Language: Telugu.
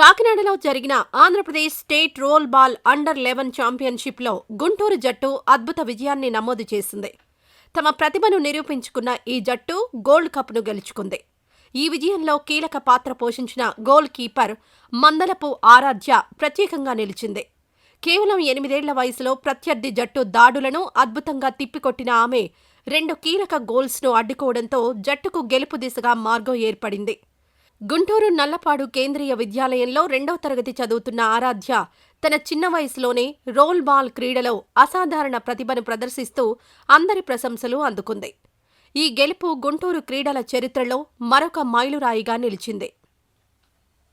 కాకినాడలో జరిగిన Andhra Pradesh state roll ball under eleven ఛాంపియన్షిప్లో Guntur జట్టు అద్భుత విజయాన్ని నమోదు చేసింది. తమ ప్రతిభను నిరూపించుకున్న ఈ జట్టు గోల్డ్ కప్ను గెలుచుకుంది. ఈ విజయంలో కీలక పాత్ర పోషించిన గోల్ కీపర్ మందలపు ఆరాధ్య ప్రత్యేకంగా నిలిచింది. కేవలం ఎనిమిదేళ్ళ వయసులో ప్రత్యర్థి జట్టు దాడులను అద్భుతంగా తిప్పికొట్టిన ఆమె రెండు కీలక గోల్స్ను అడ్డుకోవడంతో జట్టుకు గెలుపు దిశగా మార్గం ఏర్పడింది. గుంటూరు నల్లపాడు కేంద్రీయ విద్యాలయంలో రెండవ తరగతి చదువుతున్న ఆరాధ్య తన చిన్న వయసులోనే రోల్ బాల్ క్రీడలో అసాధారణ ప్రతిభను ప్రదర్శిస్తూ అందరి ప్రశంసలు అందుకుంది. ఈ గెలుపు గుంటూరు క్రీడల చరిత్రలో మరొక మైలురాయిగా నిలిచింది.